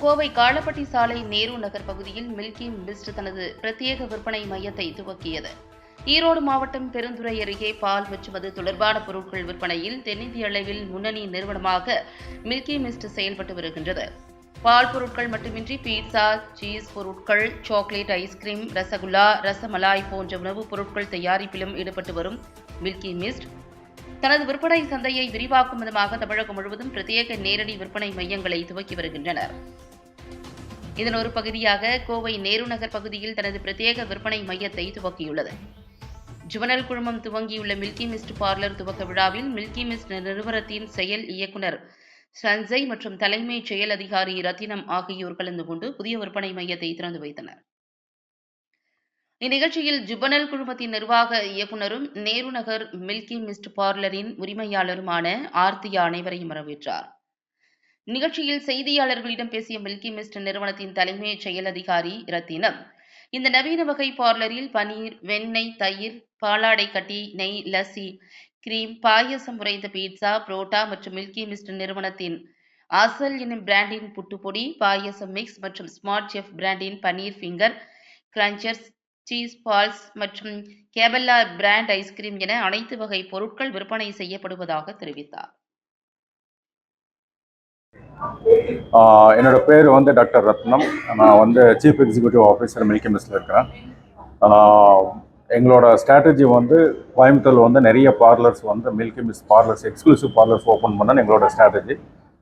கோவை காலப்பட்டி சாலை நேரு நகர் பகுதியில் milky mist தனது பிரத்யேக விற்பனை மையத்தை துவக்கியது. ஈரோடு மாவட்டம் பெருந்துறை அருகே பால் வச்சுவது தொடர்பான பொருட்கள் விற்பனையில் தென்னிந்திய அளவில் முன்னணி நிறுவனமாக மில்கி மிஸ்ட் செயல்பட்டு வருகின்றது. பால் பொருட்கள் மட்டுமின்றி பீட்சா சீஸ் பொருட்கள் chocolate ice cream rasgulla rasmalai போன்ற உணவுப் பொருட்கள் தயாரிப்பிலும் ஈடுபட்டு வரும் மில்கி மிஸ்ட். தனது விற்பனை சந்தையை விரிவாக்கும் விதமாக தமிழகம் முழுவதும் பிரத்யேக நேரடி விற்பனை மையங்களை துவக்கி வருகின்றனர். இதன் ஒரு பகுதியாக கோவை நேரு நகர் பகுதியில் தனது பிரத்யேக விற்பனை மையத்தை துவக்கியுள்ளது. ஜுவனல் குழுமம் துவங்கியுள்ள மில்கி மிஸ்ட் பார்லர் துவக்க விழாவில் மில்கி மிஸ்ட் நிறுவனத்தின் செயல் இயக்குனர் சஞ்சய் மற்றும் தலைமைச் செயல் அதிகாரி ரத்தினம் ஆகியோர் கலந்து கொண்டு புதிய விற்பனை மையத்தை திறந்து வைத்தனர். இந்நிகழ்ச்சியில் ஜுபனல் குழுமத்தின் நிர்வாக இயக்குனரும் நேரு நகர் மில்கி மிஸ்ட் பார்லரின் உரிமையாளருமான ஆர்த்தியா அனைவரையும் வரவேற்றார். நிகழ்ச்சியில் செய்தியாளர்களிடம் பேசிய மில்கி மிஸ்ட் நிறுவனத்தின் தலைமை செயல் அதிகாரி ரத்தினம் இந்த நவீன வகை பார்லரில் பனீர் வெண்ணெய் தயிர் பாலாடை கட்டி நெய் லஸ்ஸி கிரீம் பாயசம் உறைந்த பீட்சா புரோட்டா மற்றும் மில்கி மிஸ்ட் நிறுவனத்தின் அசல் என்னும் பிராண்டின் புட்டுப்பொடி பாயசம் மிக்ஸ் மற்றும் ஸ்மார்ட் செஃப் பிராண்டின் paneer finger crunchers cheese balls மற்றும் கேபல்லா பிராண்ட் ஐஸ்கிரீம் என அனைத்து வகை பொருட்கள் விற்பனை செய்யப்படுவதாக தெரிவித்தார். என்னோடய என்னோட பேர் வந்து டாக்டர் ரத்னம். நான் வந்து சீஃப் எக்ஸிக்யூட்டிவ் ஆஃபீஸர் மில்கி மிஸ்ல இருக்கிறேன் எங்களோட ஸ்ட்ராட்டஜி வந்து கோயம்புத்தூர் வந்து நிறைய பார்லர்ஸ் வந்து Milky Mist parlours exclusive parlours open பண்ண எங்களோட ஸ்ட்ராட்டஜி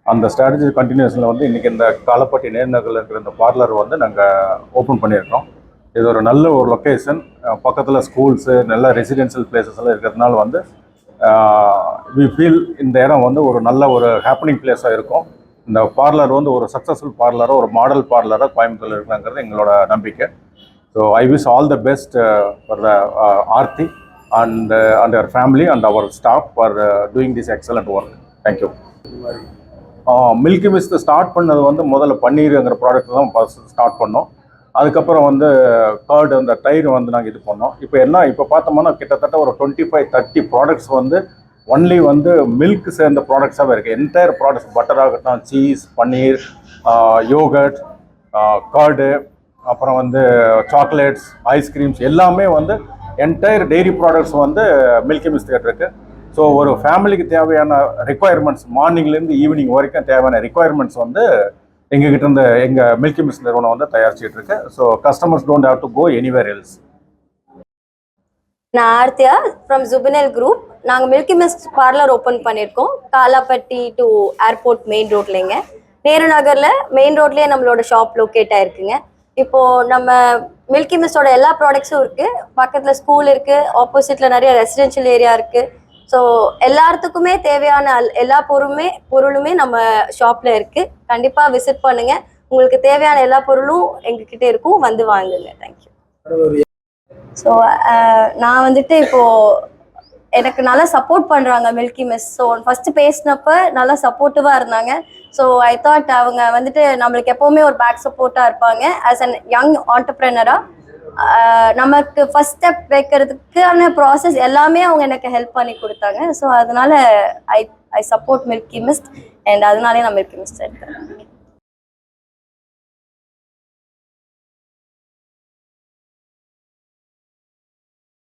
அந்த ஸ்ட்ராட்டஜி கண்டினியூஸில் வந்து இன்றைக்கி இந்த காலப்பட்டி நேர்நகரில் இருக்கிற இந்த பார்லர் வந்து நாங்கள் ஓப்பன் பண்ணியிருக்கோம். இது ஒரு நல்ல ஒரு லொக்கேஷன் பக்கத்தில் ஸ்கூல்ஸு நல்ல ரெசிடென்ஷியல் பிளேசஸ் எல்லாம் இருக்கிறதுனால வந்து வி ஃபீல் இந்த இடம் வந்து ஒரு நல்ல ஒரு ஹாப்பனிங் பிளேஸாக இருக்கும். இந்த பார்லர் வந்து ஒரு சக்ஸஸ்ஃபுல் பார்லராக ஒரு மாடல் பார்லராக கோயம்புத்தூர்ல இருக்கலாங்கிறது எங்களோட நம்பிக்கை. So I wish all the best for the Aarthi and and our family and our staff for doing this excellent work thank you Milky Mist start பண்ணது வந்து முதல்ல பன்னீருங்கிற ப்ராடக்ட் தான் ஸ்டார்ட் பண்ணோம். அதுக்கப்புறம் வந்து கர்டு அந்த டயர் வந்து நாங்கள் இது பண்ணோம். இப்போ என்ன இப்போ பார்த்தோம்னா கிட்டத்தட்ட ஒரு டுவெண்ட்டி ஃபைவ் தேர்ட்டி ப்ராடக்ட்ஸ் வந்து ஒன்லி வந்து மில்க் சேர்ந்த ப்ராடக்ட்ஸாகவே இருக்குது என்டையர் ப்ராடக்ட்ஸ் பட்டர் ஆகட்டும் சீஸ் பன்னீர் யோகட் கர்டு அப்புறம் வந்து சாக்லேட்ஸ் ஐஸ்கிரீம்ஸ் எல்லாமே வந்து என்டையர் டெய்ரி ப்ராடக்ட்ஸ் வந்து மில்கி மிஸ்ட் இருக்கு. ஸோ ஒரு ஃபேமிலிக்கு தேவையான ரெக்குயர்மெண்ட்ஸ் மார்னிங்லேருந்து ஈவினிங் வரைக்கும் தேவையான ரெக்குயர்மெண்ட்ஸ் வந்து எங்ககிட்ட இருந்து எங்கள் மில்கி மிஸ் நிறுவனம் வந்து தயாரிச்சிட்டு இருக்கு. So customers don't have to go anywhere else நான் ஆர்த்தியா ஃப்ரம் ஜுபினல் குரூப் நாங்கள் மில்கி மிஸ்ட் பார்லர் ஓப்பன் பண்ணியிருக்கோம் காலாப்பட்டி டு ஏர்போர்ட் மெயின் ரோட்லேங்க நேரு நகரில் மெயின் ரோட்லேயே நம்மளோட ஷாப் லொக்கேட் ஆயிருக்குங்க. இப்போ நம்ம மில்கி மிஸ்டோட எல்லா ப்ராடக்ட்ஸும் இருக்கு. பக்கத்தில் ஸ்கூல் இருக்கு. ஆப்போசிட்ல நிறைய ரெசிடென்ஷியல் ஏரியா இருக்கு. ஸோ எல்லாத்துக்குமே தேவையான அல்- எல்லா பொருளுமே பொருளுமே நம்ம ஷாப்ல இருக்கு. கண்டிப்பா விசிட் பண்ணுங்க. உங்களுக்கு தேவையான எல்லா பொருளும் எங்ககிட்ட இருக்கும். வந்து வாங்குங்க. தேங்க்யூ ஸோ நான் வந்துட்டு இப்போ எனக்கு நல்லா சப்போர்ட் பண்றாங்க மில்கி மிஸ் ஸோ ஃபர்ஸ்ட் பேசினப்ப நல்லா சப்போர்ட்டிவா இருந்தாங்க. ஸோ ஐ தாட் அவங்க வந்துட்டு நம்மளுக்கு எப்பவுமே ஒரு பேக் சப்போர்ட்டா இருப்பாங்க. ஆஸ் அன் யங் ஆண்டர்பிரினரா நமக்கு ஃபர்ஸ்ட் ஸ்டெப் வைக்கிறதுக்கான ப்ராசஸ் எல்லாமே அவங்க எனக்கு ஹெல்ப் பண்ணி கொடுத்தாங்க. ஸோ அதனால I I support Milky Mist and அதனாலே நான் மில்கி மிஸ்ட் எடுத்தேன்.